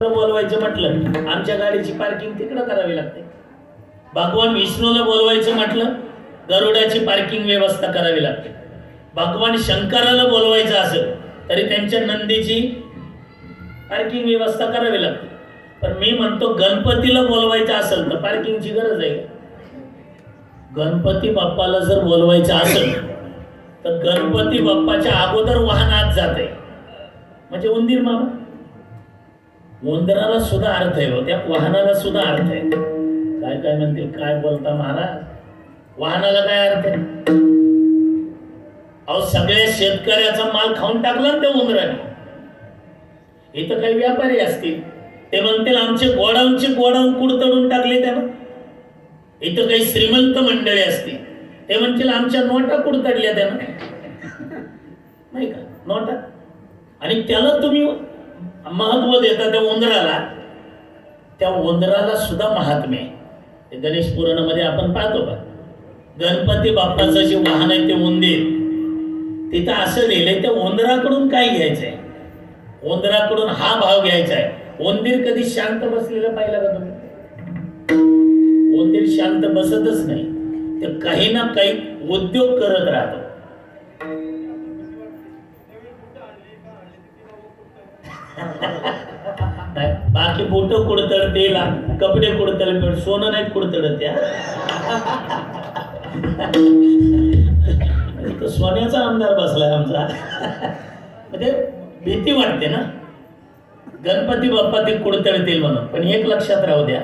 बोलवायचं म्हटलं आमच्या गाडीची पार्किंग तिकडं करावी लागते. भगवान विष्णूला बोलवायचं म्हटलं गरुडाची पार्किंग व्यवस्था करावी लागते. भगवान शंकराला बोलवायचं असेल तरी त्यांच्या नंदीची पार्किंग व्यवस्था करावी लागते. पण मी म्हणतो गणपतीला बोलवायचं असेल तर पार्किंगची गरज आहे. गणपती बाप्पाला जर बोलवायचं असेल तर गणपती बाप्पाच्या अगोदर वाहन आत जाते. म्हणजे उंदीर मामा. उंदराला सुद्धा अर्थ आहे हो, त्या वाहनाला सुद्धा अर्थ आहे. काय काय म्हणतील काय बोलता महाराज? वाहनाला काय अर्थ आहे? अहो सगळ्या शेतकऱ्याचा माल खाऊन टाकला त्या उंदराने. इथं काही व्यापारी असतील. ते म्हणतील आमचे गोडाऊनचे गोडाऊन कुडतडून टाकले त्यानं. इथं काही श्रीमंत मंडळी असतील. ते म्हणतील आमच्या नोटा कुडतडल्या त्यानं. नाही का? नोटा? आणि त्याला तुम्ही महत्त्व देता त्या उंदराला. त्या उंदराला सुद्धा महात्म्य आहे गणेश पुराणामध्ये आपण पाहतो का? गणपती बाप्पाचं जे वाहन आहे ते उंदीर. तिथं असं लिहिलंय त्या उंदराकडून काय घ्यायचंय? उंदराकडून हा भाव घ्यायचा आहे उंदीर कधी शांत बसलेलं पाहिलं का तुम्ही? शांत बसतच नाही. तर काही ना काही उद्योग करत राहतो. बाकी बोट कुडतडते तेला कपडे कुडतड पण सोनं नाही कुडतड त्या तो सोन्याचा आमदार बसलाय आमचा. म्हणजे भीती वाटते ना. गणपती बाप्पा ते कुडतडतील म्हणून. पण एक लक्षात राहू द्या.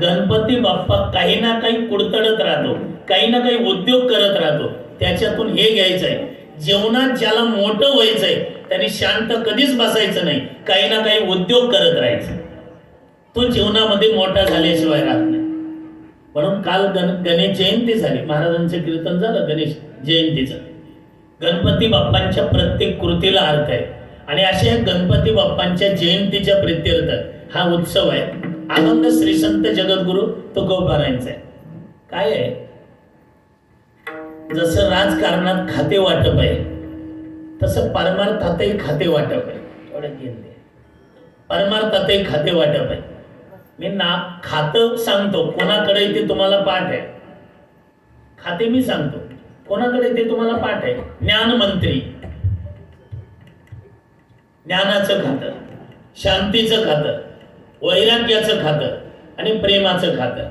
गणपती बाप्पा काही ना काही कुडतडत राहतो काही ना काही उद्योग करत राहतो. त्याच्यातून हे घ्यायचं आहे जेवणात ज्याला मोठं व्हायचं आहे त्याने शांत कधीच बसायचं नाही. काही ना काही उद्योग करत राहायचं. तो जीवनामध्ये मोठा झाल्याशिवाय राहत नाही. म्हणून काल गण गणेश जयंती झाली. महाराजांचं कीर्तन झालं गणेश जयंतीचं. गणपती बाप्पांच्या प्रत्येक कृतीला अर्थ आहे. आणि अशा गणपती बाप्पांच्या जयंतीच्या प्रित्यर्थ हा उत्सव आहे. आनंद श्री संत जगद्गुरु तुकोबारायचा. आहे काय आहे? जसं राजकारणात खाते वाटप आहे तसं परमार्थातही खाते वाटप आहे. एवढं घेऊन परमार्थातही खाते वाटप आहे. मी ना खातं सांगतो कोणाकडे ते तुम्हाला पाठ आहे. खाते मी सांगतो कोणाकडे ते तुम्हाला पाठ आहे. ज्ञानमंत्री ज्ञानाचं खातं शांतीचं खातं. वैराग्याचं खातं आणि प्रेमाचं खातं.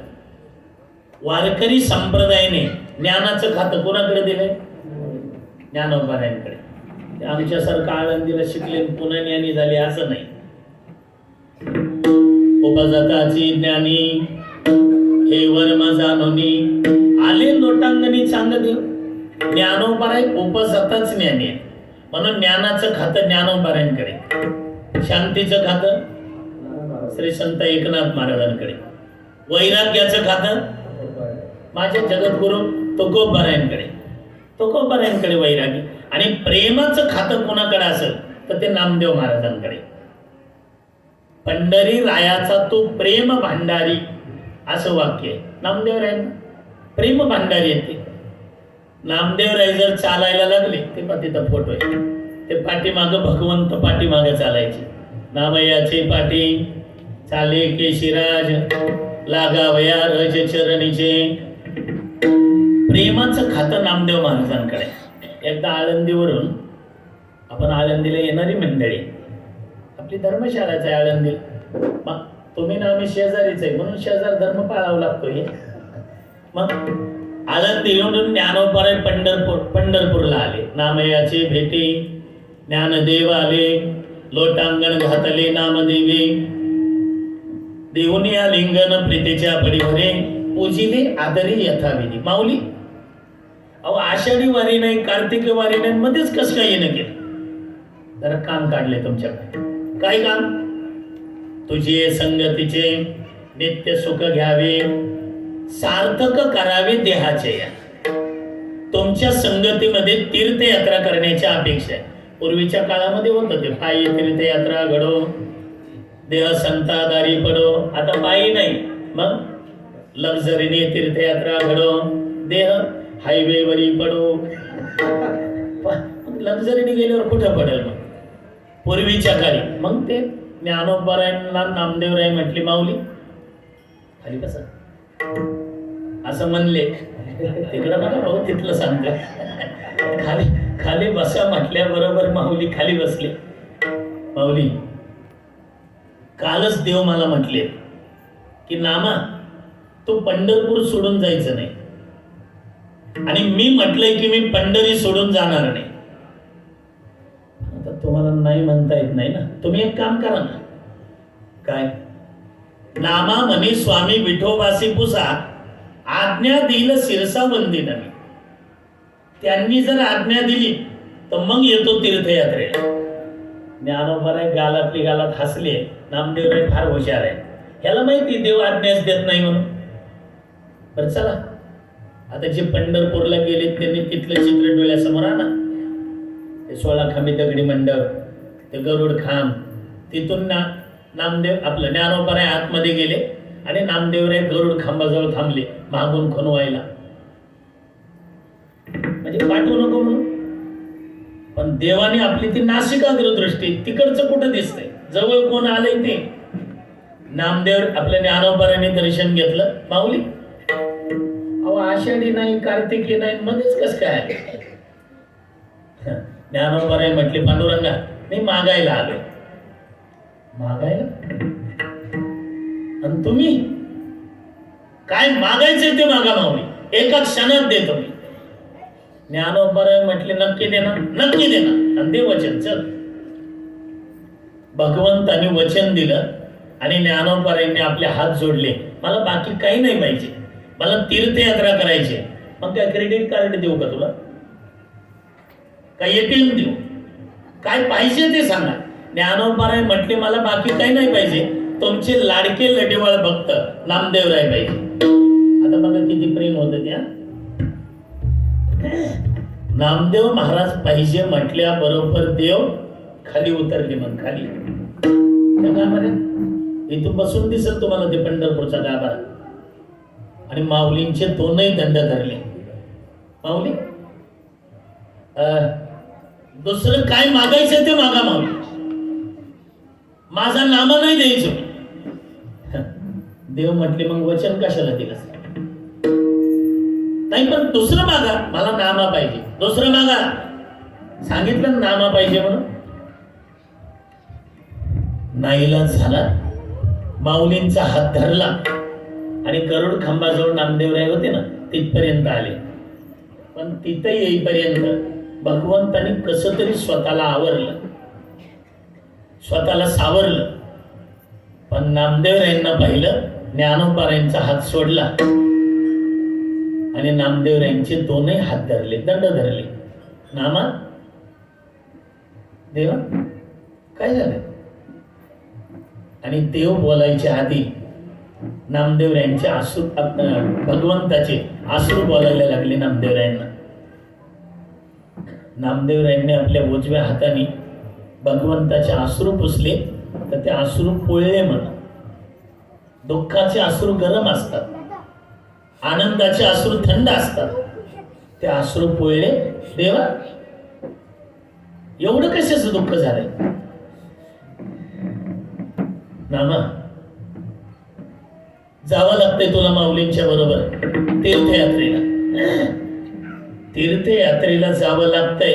वारकरी संप्रदायाने ज्ञानाचं खातं कोणाकडे दिलंय? ज्ञानोबारायांकडे ते आमच्यासारखं आळंदीला शिकले पुन्हा ज्ञानी झाले असं नाही. उपजाताची ज्ञानी हे वर्म जाणोनी आले लोटांगणी चांगली. ज्ञानोपाराय उपजाताच ज्ञानी आहे. म्हणून ज्ञानाचं खातं ज्ञानोपारायांकडे शांतीचं खातं श्री संत एकनाथ महाराजांकडे. वैराग्याचं खातं? माझ्या जगद्गुरु तुकोबारायांकडे. तुकोबारायांकडे वैराग्य आणि प्रेमाचं खातं कोणाकडे असेल तर ते नामदेव महाराजांकडे. पंढरी रायाचा तो प्रेम भांडारी असं वाक्य आहे. नामदेव राय प्रेम भांडारी येते ते. नामदेव राय जर चालायला लागले ते पण तिथं फोटो आहे. ते पाठीमागं भगवंत पाठीमागं चालायचे. नामयाचे पाठी चाले केशिराज लागावया रज चरणीचे. प्रेमाचं खातं नामदेव महाराजांकडे. एकदा आळंदीवरून आपण आळंदीला येणारी मंडळी. आपली धर्मशाळाच आहे आळंदी. मग तुम्ही ना आम्ही शेजारीच आहे म्हणून शेजार धर्म पाळावा लागतो हे. मग आळंदी येऊन ज्ञानोपाराय पंढरपूर पंढरपूरला आले. नामयाचे भेटी ज्ञानदेव आले. लोटांगण घातले नामदेवी. देऊनी या लिंगन प्रीतेच्या परिवारे पूजिले आदरी यथाविधी. माऊली अहो आषाढी वारी नाही कार्तिक वारी नाही मध्येच कसं काय येणं केलं? जरा काम काढले तुमच्याकडे. काय काम? तुझे संगतीचे नित्य सुख घ्यावे सार्थक करावे देहाचे. या तुमच्या संगतीमध्ये तीर्थयात्रा करण्याची अपेक्षा आहे. पूर्वीच्या काळामध्ये होतं ते. पायी तीर्थयात्रा घडो देह संतादारी पडो. आता पायी नाही. मग लक्झरीने तीर्थयात्रा घडो. देह हायवेवरी पडो. लक्झरीने गेल्यावर कुठं पडेल मग? पूर्वीच्या काळी. मग ते ज्ञानोबरायांना नामदेवराय म्हटली माऊली खाली कसं असं म्हणले. तिकडं मला भाऊ तिथलं सांगते खाली खाली बसा म्हटल्याबरोबर माऊली खाली बसले. माऊली कालच देव मला म्हटले की नामा तू पंढरपूर सोडून जायचं नाही. आणि मी म्हटलंय की मी पंढरी सोडून जाणार नाही. आता तुम्हाला नाही म्हणता येत नाही ना? तुम्ही एक काम करा ना. काय? नामा म्हणे स्वामी विठोबासी पुसा आज्ञा देईल शिरसा बंदी नवी त्यांनी जर आज्ञा दिली तर मग येतो तीर्थयात्रेला. ज्ञानोबराय गालातली गालात हसले नामदेवराय फार हुशार आहे. ह्याला माहिती देव आज्ञाच देत नाही म्हणून. बरं चला. आता जे पंढरपूरला गेले त्यांनी तिथलं चित्र डोळ्यासमोर आणा. ते सोळा खांबी दगडी मंडप ते गरुड खांब तिथून ना नामदेव आपलं ज्ञानोबराय आतमध्ये गेले आणि नामदेवराय गरुड खांबाजवळ थांबले मागून व्हायला म्हणजे पाठवू नको म्हणून? पण देवाने आपली ती नाशिकाग्र दृष्टी तिकडचं कुठं दिसतंय? जवळ कोण आलंय ते? नामदेव आपल्या ज्ञानोबराने दर्शन घेतलं. माऊली? अहो आषाढी नाही कार्तिकी नाही मध्येच कस काय? ज्ञानोबराय म्हटले पांडुरंगा मी मागायला आलोय. मागायला? आणि तुम्ही? काय मागायचे ते मागा माऊली. एका क्षणात देतो मी. ज्ञानोबराय म्हटले नक्की देणार नक्की देणार आणि दे वचन चल. भगवंताने वचन दिलं आणि ज्ञानोबरायांनी आपले हात जोडले. मला बाकी काही नाही पाहिजे मला तीर्थयात्रा करायची मग काय क्रेडिट कार्ड देऊ का तुला? काय एटीएम देऊ? काय पाहिजे ते सांगा ज्ञानोपराय म्हटले मला बाकी काही नाही पाहिजे. तुमचे लाडके लटेवाळ भक्त नामदेवराय पाहिजे नामदेव महाराज पाहिजे म्हटल्याबरोबर देव खाली उतरले मग खाली. त्या गाभाऱ्यात. इथून बसून दिसत तुम्हाला ते पंढरपूरचा गाभारा. आणि माऊलींचे दोनही दंड धरले. माऊली? दुसरं काय मागायचं ते मागा माऊली. माझा नामा नाही द्यायचं. देव म्हटले मग वचन कशाला दिलं? नाही पण दुसरं मागा. मला नामा पाहिजे. दुसरं मागा. सांगितलं नामा पाहिजे म्हणून. नाईलाज झाला. माऊलींचा हात धरला. आणि करोड खांबाजवळ नामदेवराय होते ना तिथपर्यंत आले. पण तिथं येईपर्यंत भगवंताने कसं तरी स्वतःला आवरलं. स्वतःला सावरलं. पण नामदेवरायांना पाहिलं ज्ञानोपारायांचा हात सोडला. आणि नामदेव यांचे दोनही हात धरले दंड धरले. नामा? देवा काय झालं? आणि देव बोलायच्या आधी नामदेवरायांचे आसू भगवंताचे आसरू बोलायला लागले नामदेवरायांना नामदेवरायांनी आपल्या उजव्या हाताने भगवंताचे आसरू पुसले तर ते आसरू पोळले म्हणून. दुःखाचे आसरू गरम असतात. आनंदाचे अश्रू थंड असतात. ते अश्रू पोळले देवा एवढं कशाच दुःख झालंय? नामा जावं लागतंय तुला माऊलींच्या बरोबर तीर्थयात्रेला. तीर्थयात्रेला जावं लागतंय.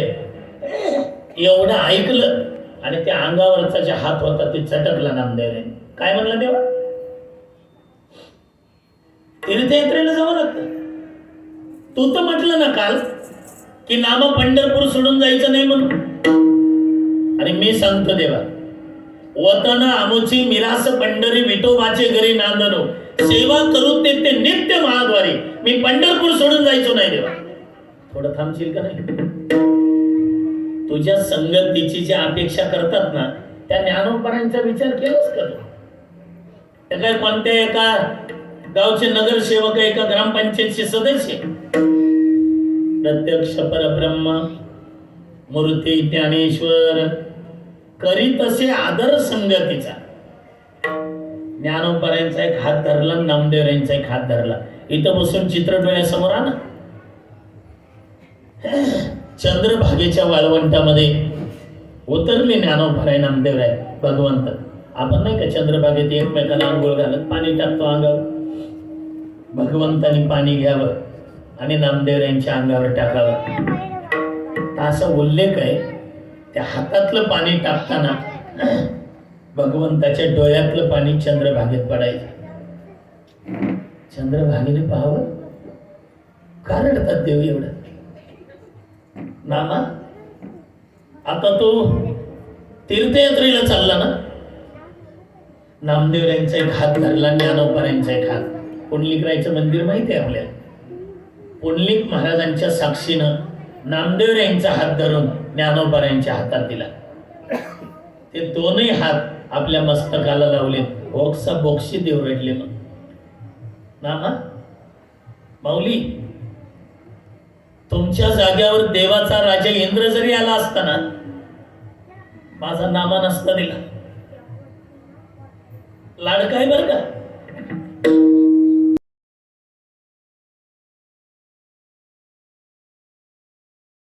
एवढं ऐकलं आणि त्या अंगावरचा जे हात होता ते चटकला नामदेवने. काय म्हणला देवा? तीर्थयात्रेला तू तर म्हटलं ना काल की नाम पंढरपूर सोडून जायचं नाही म्हणून. आणि मी सांगतो देवा वतन आमुची मिरास पंढरी विठोबाचे घरी नांदनो. सेवा करू ते ते नित्य महाद्वारी. मी पंढरपूर सोडून जायचो नाही देवा. थोडं थांबशील का नाही? तुझ्या संगतीची जी अपेक्षा करतात ना त्या ज्ञानोपरांचा विचार केलाच का तू? काय कोणत्या एका गावचे नगरसेवक एका ग्रामपंचायतचे सदस्य प्रत्यक्ष परब्रह्म मूर्ती ज्ञानेश्वर करीत असे आदर संगतीचा. ज्ञानोपरायांचा एक हात धरला नामदेव यांचा एक हात धरला. इथं बसून चित्र डोळ्यासमोर आला चंद्रभागेच्या वाळवंटामध्ये उतरले ज्ञानोपराय नामदेवराय भगवंत. आपण नाही का चंद्रभागेत एकमेकाला आंघोळ घालत पाणी टाकतो अंगावर? भगवंतानी पाणी घ्यावं. आणि नामदेव यांच्या अंगावर टाकावं. असा उल्लेख आहे त्या हातातलं पाणी टाकताना भगवंताच्या डोळ्यातलं पाणी चंद्रभागेत पडायचं. चंद्रभागेने पाहावं? का रडतात देव एवढं? नामा आता तो तीर्थयात्रेला चालला ना? नामदेव यांचा एक हात धरला ज्ञानोपर यांचा एक हात. पुंडलिकरायचं मंदिर माहिती आहे आपल्याला? पुंडलिक महाराजांच्या साक्षीनं नामदेव यांचा हात धरून ज्ञानोबा यांच्या हातात दिला. ते दोनही हात आपल्या मस्तकाला लावले. बोक्सा बोक्षी देव रडले मग. नाना माऊली तुमच्या जाग्यावर देवाचा राजा इंद्र जरी आला असता ना माझा नामा नसता दिला. लाड काय बर का?